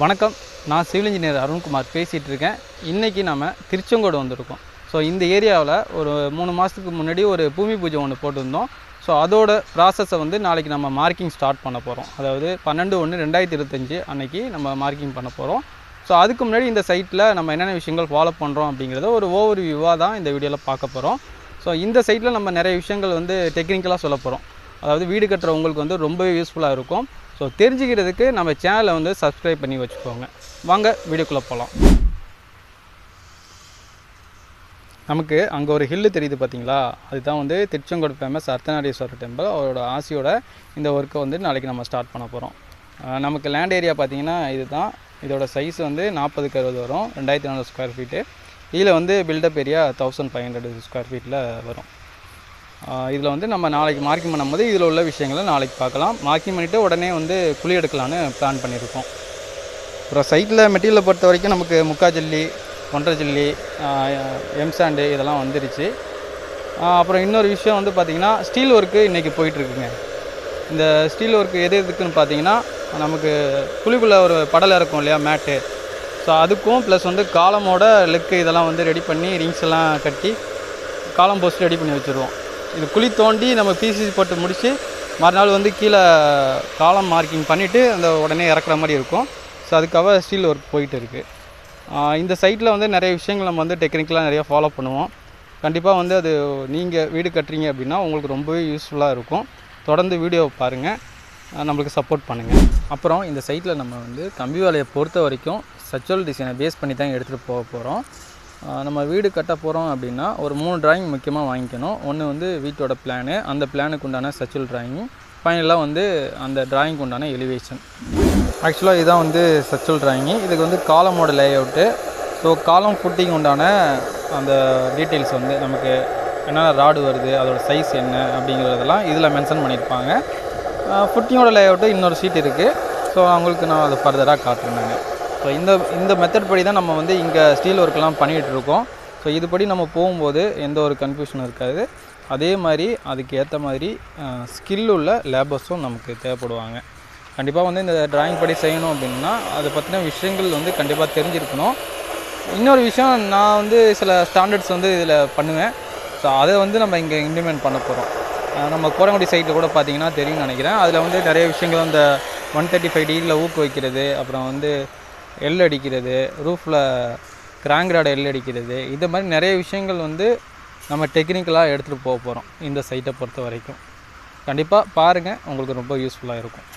வணக்கம். நான் civil engineer Arunkumar பேசிகிட்டு இருக்கேன் இன்றைக்கி நம்ம திருச்செங்கோடு வந்திருக்கோம். ஸோ இந்த ஏரியாவில் ஒரு மூணு மாதத்துக்கு முன்னாடி ஒரு பூமி பூஜை ஒன்று போட்டிருந்தோம். ஸோ அதோட ப்ராசஸை வந்து நாளைக்கு நம்ம மார்க்கிங் ஸ்டார்ட் பண்ண போகிறோம் அதாவது பன்னெண்டு ஒன்று ரெண்டாயிரத்தி இருபத்தஞ்சி அன்னைக்கு நம்ம மார்க்கிங் பண்ண போகிறோம் ஸோ அதுக்கு முன்னாடி இந்த சைட்டில் நம்ம என்னென்ன விஷயங்கள் ஃபாலோ பண்ணுறோம் அப்படிங்கிறத ஒரு ஓவர் வியூவாக தான் இந்த வீடியோவில் பார்க்க போகிறோம் ஸோ இந்த சைட்டில் நம்ம நிறைய விஷயங்கள் வந்து டெக்னிக்கலாக சொல்ல போகிறோம் அதாவது வீடு கட்டுறவங்களுக்கு வந்து ரொம்பவே யூஸ்ஃபுல்லாக இருக்கும். ஸோ தெரிஞ்சுக்கிறதுக்கு நம்ம சேனலை வந்து சப்ஸ்கிரைப் பண்ணி வச்சுக்கோங்க. வாங்க வீடியோக்குள்ளே போகலாம் நமக்கு அங்கே ஒரு ஹில்லு தெரியுது பார்த்தீங்களா அதுதான் வந்து திருச்செங்கோடு ஃபேமஸ் அர்த்தநாரீஸ்வரர் டெம்பிள் அவரோட ஆசையோட இந்த ஒர்க்கை வந்து நாளைக்கு நம்ம ஸ்டார்ட் பண்ண போகிறோம் நமக்கு லேண்ட் ஏரியா பார்த்தீங்கன்னா இதுதான். இதோட சைஸ் வந்து நாற்பதுக்கு அறுபது வரும். ரெண்டாயிரத்தி நானூறு ஸ்கொயர் ஃபீட்டு இதில் வந்து built up area thousand five hundred square ஃபீட்டில் வரும். இதில் வந்து நம்ம நாளைக்கு மார்க்கிங் பண்ணும்போது இதில் உள்ள விஷயங்களை நாளைக்கு பார்க்கலாம். மார்க்கிங் பண்ணிவிட்டு உடனே வந்து குழி எடுக்கலான்னு பிளான் பண்ணியிருக்கோம். அப்புறம் சைட்டில் மெட்டீரியலை பொறுத்த வரைக்கும் நமக்கு முக்கா ஜல்லி ஒன்றரை ஜல்லி எம்சாண்டு இதெல்லாம் வந்துருச்சு. அப்புறம் இன்னொரு விஷயம் வந்து பார்த்திங்கன்னா ஸ்டீல் ஒர்க்கு இன்றைக்கி போயிட்டுருக்குங்க. இந்த ஸ்டீல் ஒர்க்கு எது எதுக்குன்னு பார்த்தீங்கன்னா நமக்கு குழிக்குள்ளே ஒரு படலை இருக்கும் இல்லையா மேட்டு ஸோ அதுக்கும் ப்ளஸ் வந்து காலமோட லெக்கு இதெல்லாம் வந்து ரெடி பண்ணி ரிங்ஸ் எல்லாம் கட்டி காலம் போஸ்ட் ரெடி பண்ணி வச்சுருவோம். இது குழி தோண்டி நம்ம பிசிசி போட்டு முடித்து மறுநாள் வந்து கீழே காலம் மார்க்கிங் பண்ணிவிட்டு அந்த உடனே இறக்குற மாதிரி இருக்கும். ஸோ அதுக்காக ஸ்டீல் ஒர்க் போயிட்டு இருக்குது இந்த சைட்டில் வந்து நிறைய விஷயங்கள் நம்ம வந்து டெக்னிக்கலாக நிறையா ஃபாலோ பண்ணுவோம். கண்டிப்பாக வந்து அது நீங்கள் வீடு கட்டுறீங்க அப்படின்னா உங்களுக்கு ரொம்பவே யூஸ்ஃபுல்லாக இருக்கும். தொடர்ந்து வீடியோவை பாருங்கள் நம்மளுக்கு சப்போர்ட் பண்ணுங்கள் அப்புறம் இந்த சைட்டில் நம்ம வந்து கம்பி வேலையை பொறுத்த வரைக்கும் சச்சுவல் டிசைனை பேஸ் பண்ணி தான் எடுத்துகிட்டு போக போகிறோம் நம்ம வீடு கட்ட போகிறோம் அப்படின்னா ஒரு மூணு டிராயிங் முக்கியமாக வாங்கிக்கணும். ஒன்று வந்து வீட்டோட பிளானு அந்த பிளானுக்கு உண்டான சச்சுவல் டிராயிங்கும் ஃபைனலாக வந்து அந்த டிராயிங்க்கு உண்டான எலிவேஷன் ஆக்சுவலாக இதுதான் வந்து சச்சுவல் டிராயிங்கு இதுக்கு வந்து காலமோட லே அவுட்டு ஸோ காலம் ஃபுட்டிங் உண்டான அந்த டீட்டெயில்ஸ் வந்து நமக்கு என்னென்ன ராடு வருது அதோடய சைஸ் என்ன அப்படிங்கிறதெல்லாம் இதில் மென்ஷன் பண்ணியிருப்பாங்க. ஃபுட்டிங்கோட லே அவுட்டு இன்னொரு சீட் இருக்குது ஸோ அவங்களுக்கு நான் அதை ஃபர்தராக காட்டுறேன் ஸோ இந்த இந்த மெத்தட் படி தான் நம்ம வந்து இங்கே ஸ்டீல் ஒர்க்கெலாம் பண்ணிகிட்டு இருக்கோம் ஸோ இதுபடி நம்ம போகும்போது எந்த ஒரு கன்ஃபியூஷனும் இருக்காது. அதே மாதிரி அதுக்கு ஏற்ற மாதிரி ஸ்கில் உள்ள லேபர்ஸும் நமக்கு தேவைப்படுவாங்க. கண்டிப்பாக வந்து இந்த டிராயிங் படி செய்யணும் அப்படின்னா அதை பற்றின விஷயங்கள் வந்து கண்டிப்பாக தெரிஞ்சிருக்கணும். இன்னொரு விஷயம் நான் வந்து சில ஸ்டாண்டர்ட்ஸ் வந்து இதில் பண்ணுவேன். ஸோ அதை வந்து நம்ம இங்கே இம்ப்ளிமெண்ட் பண்ண போகிறோம் நம்ம கோரங்குடி சைட்டில் கூட பார்த்தீங்கன்னா தெரியும்னு நினைக்கிறேன். அதில் வந்து நிறைய விஷயங்கள் அந்த ஒன் தேர்ட்டி ஃபைவ் டிகிரியில் ஊக்குவிக்கிறது அப்புறம் வந்து எல் அடிக்கிறது ரூஃபில் கிராங்க்ராட எல் அடிக்கிறது இந்த மாதிரி நிறைய விஷயங்கள் வந்து நம்ம டெக்னிக்கலாக எடுத்துகிட்டு போக போகிறோம் இந்த சைட்டை பொறுத்த வரைக்கும். கண்டிப்பாக பாருங்கள் உங்களுக்கு ரொம்ப யூஸ்ஃபுல்லாக இருக்கும்.